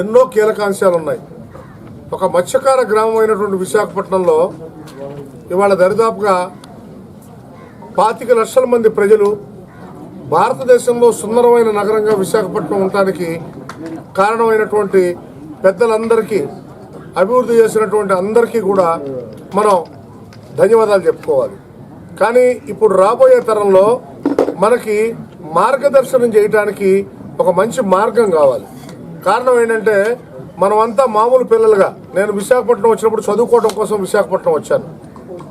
ఎన్నో కీలక అంశాలు ఉన్నాయి. ఒక మత్స్యకార గ్రామం అయినటువంటి విశాఖపట్నంలో ఇవాళ దరిదాపుగా పాతిక లక్షల మంది ప్రజలు భారతదేశంలో సుందరమైన నగరంగా విశాఖపట్నం ఉండటానికి కారణమైనటువంటి పెద్దలందరికీ అభివృద్ధి చేసినటువంటి అందరికీ కూడా మనం ధన్యవాదాలు చెప్పుకోవాలి. కానీ ఇప్పుడు రాబోయే తరంలో మనకి మార్గదర్శనం చేయడానికి ఒక మంచి మార్గం కావాలి. కారణం ఏంటంటే మనమంతా మామూలు పిల్లలుగా. నేను విశాఖపట్నం వచ్చినప్పుడు చదువుకోవడం కోసం విశాఖపట్నం వచ్చాను.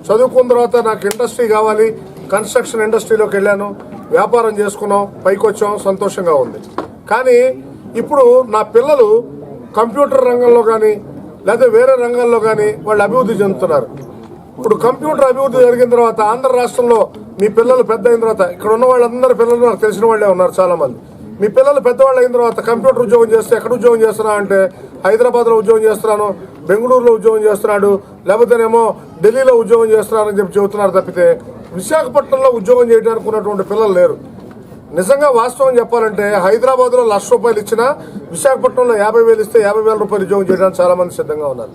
చదువుకున్న తర్వాత నాకు ఇండస్ట్రీ కావాలి కన్స్ట్రక్షన్ ఇండస్ట్రీలోకి వెళ్ళాను వ్యాపారం చేసుకున్నాం పైకి వచ్చాం సంతోషంగా ఉంది. కానీ ఇప్పుడు నా పిల్లలు కంప్యూటర్ రంగంలో కానీ లేదా వేరే రంగాల్లో కానీ వాళ్ళు అభివృద్ధి చెందుతున్నారు. ఇప్పుడు కంప్యూటర్ అభివృద్ధి జరిగిన తర్వాత ఆంధ్ర రాష్ట్రంలో మీ పిల్లలు పెద్ద అయిన తర్వాత ఇక్కడ ఉన్న వాళ్ళందరూ పిల్లలు నాకు తెలిసిన వాళ్ళే ఉన్నారు చాలామంది. మీ పిల్లలు పెద్దవాళ్ళు అయిన తర్వాత కంప్యూటర్ ఉద్యోగం చేస్తే ఎక్కడ ఉద్యోగం చేస్తున్నా అంటే హైదరాబాద్లో ఉద్యోగం చేస్తున్నాను బెంగళూరులో ఉద్యోగం చేస్తున్నాడు లేకపోతేనేమో ఢిల్లీలో ఉద్యోగం చేస్తున్నానని చెప్పి చెబుతున్నారు తప్పితే విశాఖపట్నంలో ఉద్యోగం చేయడానికి ఉన్నటువంటి పిల్లలు లేరు. నిజంగా వాస్తవం చెప్పాలంటే హైదరాబాద్లో లక్ష రూపాయలు ఇచ్చినా విశాఖపట్నంలో యాభై వేలు ఇస్తే యాభై వేల రూపాయలు ఉద్యోగం చేయడానికి చాలామంది సిద్ధంగా ఉన్నారు.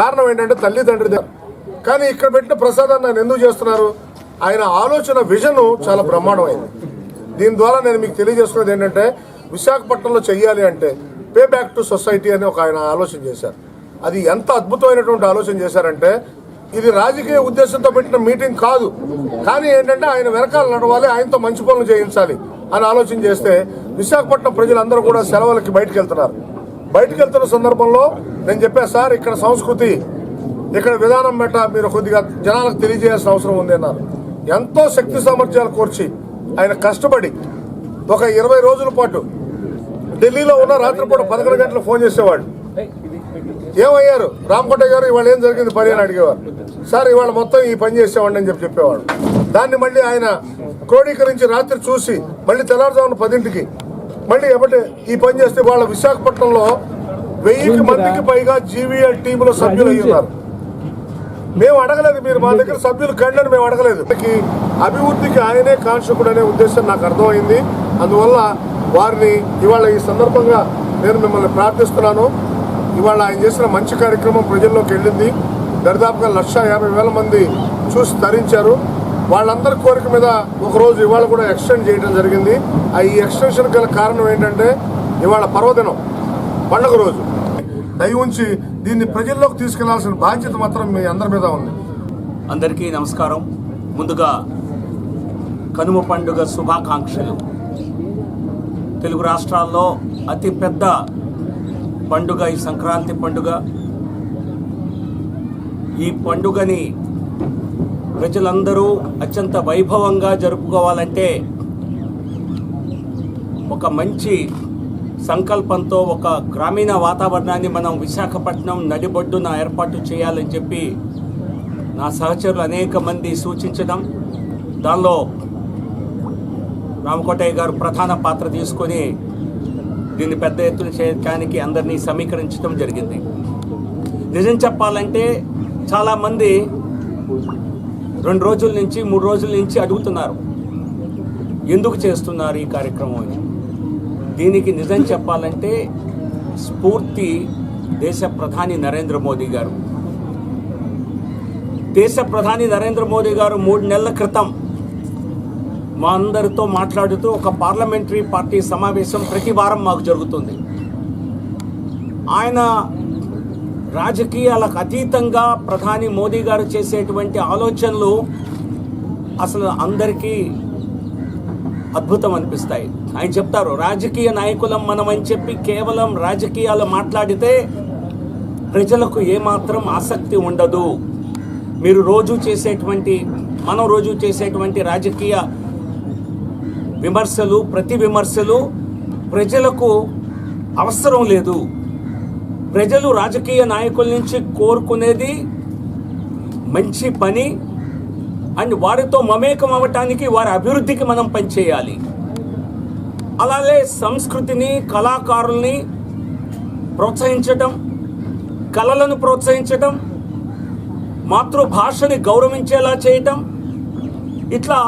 కారణం ఏంటంటే తల్లిదండ్రి కానీ ఇక్కడ పెట్టిన ప్రసాదాన్ని ఆయన ఎందుకు చేస్తున్నారు? ఆయన ఆలోచన విజన్ చాలా బ్రహ్మాండమైంది. దీని ద్వారా నేను మీకు తెలియజేస్తున్నది ఏంటంటే విశాఖపట్నంలో చెయ్యాలి అంటే పే బ్యాక్ టు సొసైటీ అని ఒక ఆయన ఆలోచన చేశారు. అది ఎంత అద్భుతమైనటువంటి ఆలోచన చేశారంటే ఇది రాజకీయ ఉద్దేశంతో పెట్టిన మీటింగ్ కాదు. కానీ ఏంటంటే ఆయన వెనకాల నడవాలి ఆయనతో మంచి పనులు చేయించాలి అని ఆలోచన చేస్తే విశాఖపట్నం ప్రజలందరూ కూడా సెలవులకి బయటకు వెళ్తున్నారు బయటకు వెళ్తున్న సందర్భంలో నేను చెప్పా సార్ ఇక్కడ సంస్కృతి ఇక్కడ విధానం మెట్ట మీరు కొద్దిగా జనాలకు తెలియజేయాల్సిన అవసరం ఉంది అన్నారు. ఎంతో శక్తి సామర్థ్యాలు కోర్చి ఆయన కష్టపడి ఒక ఇరవై రోజుల పాటు ఢిల్లీలో ఉన్న రాత్రిపూట పదకొండు గంటలకు ఫోన్ చేసేవాడు. ఏమయ్యారు? రామకోట గారు ఇవాళ ఏం జరిగింది? పని అని అడిగేవారు. సార్ ఇవాళ మొత్తం ఈ పని చేసేవాడిని అని చెప్పి చెప్పేవాడు. దాన్ని మళ్ళీ ఆయన క్రోడీకరించి రాత్రి చూసి మళ్ళీ తెల్లారుజామున పదింటికి మళ్ళీ ఎప్పటి ఈ పని చేస్తే వాళ్ళ విశాఖపట్నంలో వెయ్యికి మందికి పైగా జీవీఎల్ టీంలో సభ్యులు అయ్యున్నారు మేము అడగలేదు మీరు మా దగ్గర సభ్యులు కండి మేము అడగలేదు. అభివృద్ధికి ఆయనే కాంక్షకుడు అనే ఉద్దేశం నాకు అర్థమైంది. అందువల్ల వారిని ఇవాళ ఈ సందర్భంగా నేను మిమ్మల్ని ప్రార్థిస్తున్నాను. ఇవాళ ఆయన చేసిన మంచి కార్యక్రమం ప్రజల్లోకి వెళ్ళింది. దరిదాపుగా లక్ష యాభై వేల మంది చూసి తరించారు. వాళ్ళందరి కోరిక మీద ఒకరోజు ఇవాళ కూడా ఎక్స్టెండ్ చేయడం జరిగింది. ఆ ఈ ఎక్స్టెన్షన్ గల కారణం ఏంటంటే ఇవాళ పర్వదినం పండగ రోజు. దయ ఉంచి దీన్ని ప్రజల్లోకి తీసుకెళ్ళాల్సిన బాధ్యత మాత్రం మీ అందరి మీద ఉంది. అందరికీ నమస్కారం. ముందుగా కనుమ పండుగ శుభాకాంక్షలు. తెలుగు రాష్ట్రాల్లో అతి పెద్ద పండుగ ఈ సంక్రాంతి పండుగ. ఈ పండుగని ప్రజలందరూ అత్యంత వైభవంగా జరుపుకోవాలంటే ఒక మంచి సంకల్పంతో ఒక గ్రామీణ వాతావరణాన్ని మనం విశాఖపట్నం నడిబొడ్డున ఏర్పాటు చేయాలని చెప్పి నా సహచరులు అనేక మంది సూచించడం దానిలో రామకోటయ్య గారు ప్రధాన పాత్ర తీసుకొని దీన్ని పెద్ద ఎత్తున చేయడానికి అందరినీ సమీకరించడం జరిగింది. నిజం చెప్పాలంటే చాలామంది రెండు రోజుల నుంచి మూడు రోజుల నుంచి అడుగుతున్నారు ఎందుకు చేస్తున్నారు ఈ కార్యక్రమం? అని. దీనికి నిజం చెప్పాలంటే స్ఫూర్తి దేశ ప్రధాని నరేంద్ర మోదీ గారు. దేశ ప్రధాని నరేంద్ర మోదీ గారు మూడు నెలల క్రితం మా అందరితో మాట్లాడుతూ ఒక పార్లమెంటరీ పార్టీ సమావేశం ప్రతి వారం మాకు జరుగుతుంది. ఆయన రాజకీయాలకు అతీతంగా ప్రధాని మోదీ గారు చేసేటువంటి ఆలోచనలు అసలు అందరికీ అద్భుతం అనిపిస్తాయి. ఆయన చెప్తారు రాజకీయ నాయకులం మనం అని చెప్పి కేవలం రాజకీయాలు మాట్లాడితే ప్రజలకు ఏమాత్రం ఆసక్తి ఉండదు. మీరు రోజు చేసేటువంటి మనం రోజు చేసేటువంటి రాజకీయ విమర్శలు ప్రతి విమర్శలు ప్రజలకు అవసరం లేదు. ప్రజలు రాజకీయ నాయకుల నుంచి కోరుకునేది మంచి పని అండ్ వారితో మమేకం అవ్వటానికి వారి అభివృద్ధికి మనం పనిచేయాలి. అలాగే సంస్కృతిని కళాకారుల్ని ప్రోత్సహించటం కళలను ప్రోత్సహించటం మాతృభాషని గౌరవించేలా చేయటం ఇట్లా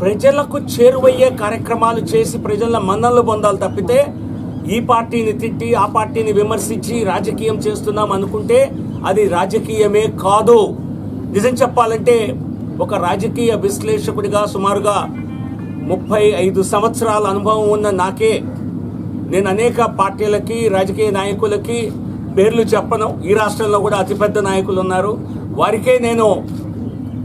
ప్రజలకు చేరువయ్యే కార్యక్రమాలు చేసి ప్రజల మన్నలు పొందాలి తప్పితే ఈ పార్టీని తిట్టి ఆ పార్టీని విమర్శించి రాజకీయం చేస్తున్నాం అనుకుంటే అది రాజకీయమే కాదు. నిజం చెప్పాలంటే ఒక రాజకీయ విశ్లేషకుడిగా సుమారుగా ముప్పై ఐదు సంవత్సరాల అనుభవం ఉన్న నాకే నేను అనేక పార్టీలకి రాజకీయ నాయకులకి పేర్లు చెప్పను. ఈ రాష్ట్రంలో కూడా అతిపెద్ద నాయకులు ఉన్నారు. వారికే నేను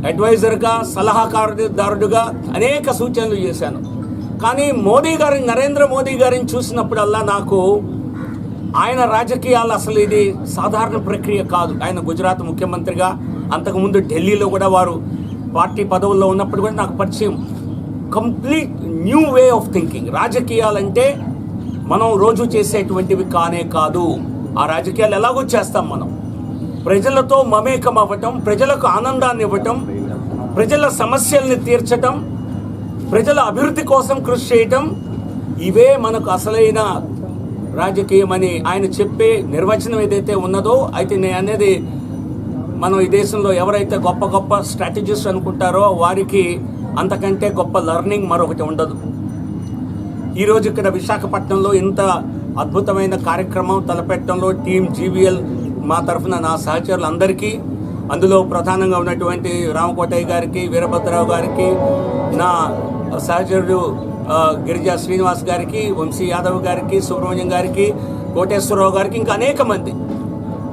అడ్వైజర్గా సలహాకారుదారుడుగా అనేక సూచనలు చేశాను. కానీ మోదీ గారిని నరేంద్ర మోదీ గారిని చూసినప్పుడల్లా నాకు ఆయన రాజకీయాలు అసలు ఇది సాధారణ ప్రక్రియ కాదు. ఆయన గుజరాత్ ముఖ్యమంత్రిగా అంతకుముందు ఢిల్లీలో కూడా వారు పార్టీ పదవుల్లో ఉన్నప్పుడు కూడా నాకు పరిచయం. Complete new way of thinking రాజకీయాలంటే మనం రోజు చేసేటువంటివి కానే కాదు. ఆ రాజకీయాలు ఎలాగో చేస్తాం మనం. ప్రజలతో మమేకం అవ్వటం ప్రజలకు ఆనందాన్ని ఇవ్వటం ప్రజల సమస్యల్ని తీర్చటం ప్రజల అభివృద్ధి కోసం కృషి చేయటం ఇవే మనకు అసలైన రాజకీయం అని ఆయన చెప్పే నిర్వచనం ఏదైతే ఉన్నదో అయితే నేను అనేది మనం ఈ దేశంలో ఎవరైతే గొప్ప గొప్ప స్ట్రాటజిస్ట్ అనుకుంటారో వారికి అంతకంటే గొప్ప లెర్నింగ్ మరొకటి ఉండదు. ఈరోజు ఇక్కడ విశాఖపట్నంలో ఇంత అద్భుతమైన కార్యక్రమం తలపెట్టడంలో టీం జీవీఎల్ మా తరఫున నా సహచరులందరికీ అందులో ప్రధానంగా ఉన్నటువంటి రామకోటయ్య గారికి వీరభద్రరావు గారికి నా సహచరుడు గిరిజా శ్రీనివాస్ గారికి వంశీ యాదవ్ గారికి సుబ్రహ్మణ్యం గారికి కోటేశ్వరరావు గారికి ఇంకా అనేక మంది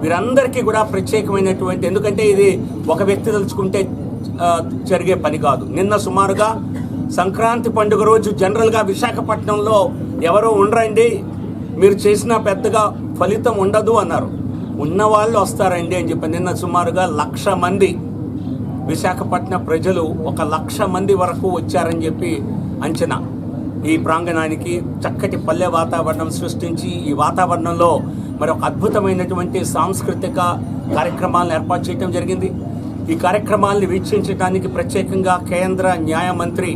వీరందరికీ కూడా ప్రత్యేకమైనటువంటి ఎందుకంటే ఇది ఒక వ్యక్తి తలుచుకుంటే జరిగే పని కాదు. నిన్న సుమారుగా సంక్రాంతి పండుగ రోజు జనరల్గా విశాఖపట్నంలో ఎవరో ఉండరండి మీరు చేసిన పెద్దగా ఫలితం ఉండదు అన్నారు. ఉన్న వాళ్ళు వస్తారండి అని చెప్పి నిన్న సుమారుగా లక్ష మంది విశాఖపట్నం ప్రజలు ఒక లక్ష మంది వరకు వచ్చారని చెప్పి అంచనా. ఈ ప్రాంగణానికి చక్కటి పల్లె వాతావరణం సృష్టించి ఈ వాతావరణంలో మరి ఒక అద్భుతమైనటువంటి సాంస్కృతిక కార్యక్రమాలను ఏర్పాటు చేయడం జరిగింది. ఈ కార్యక్రమాలను వీక్షించడానికి ప్రత్యేకంగా కేంద్ర న్యాయ మంత్రి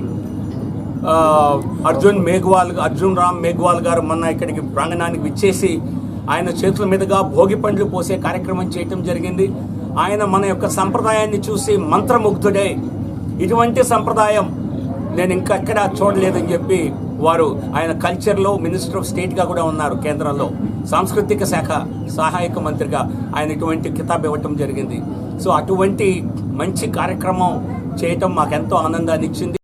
అర్జున్ మేఘ్వాల్ అర్జున్ రామ్ మేఘ్వాల్ గారు మొన్న ఇక్కడికి ప్రాంగణానికి విచ్చేసి ఆయన చేతుల మీదుగా భోగి పండ్లు పోసే కార్యక్రమం చేయటం జరిగింది. ఆయన మన యొక్క సంప్రదాయాన్ని చూసి మంత్రముగ్ధుడై. ఇటువంటి సంప్రదాయం నేను ఇంకా ఎక్కడా చూడలేదని చెప్పి వారు ఆయన కల్చర్లో మినిస్టర్ ఆఫ్ స్టేట్గా కూడా ఉన్నారు కేంద్రంలో. సాంస్కృతిక శాఖ సహాయక మంత్రిగా ఆయన ఇటువంటి కితాబ్ ఇవ్వటం జరిగింది. సో అటువంటి మంచి కార్యక్రమం చేయటం మాకెంతో ఆనందాన్ని ఇచ్చింది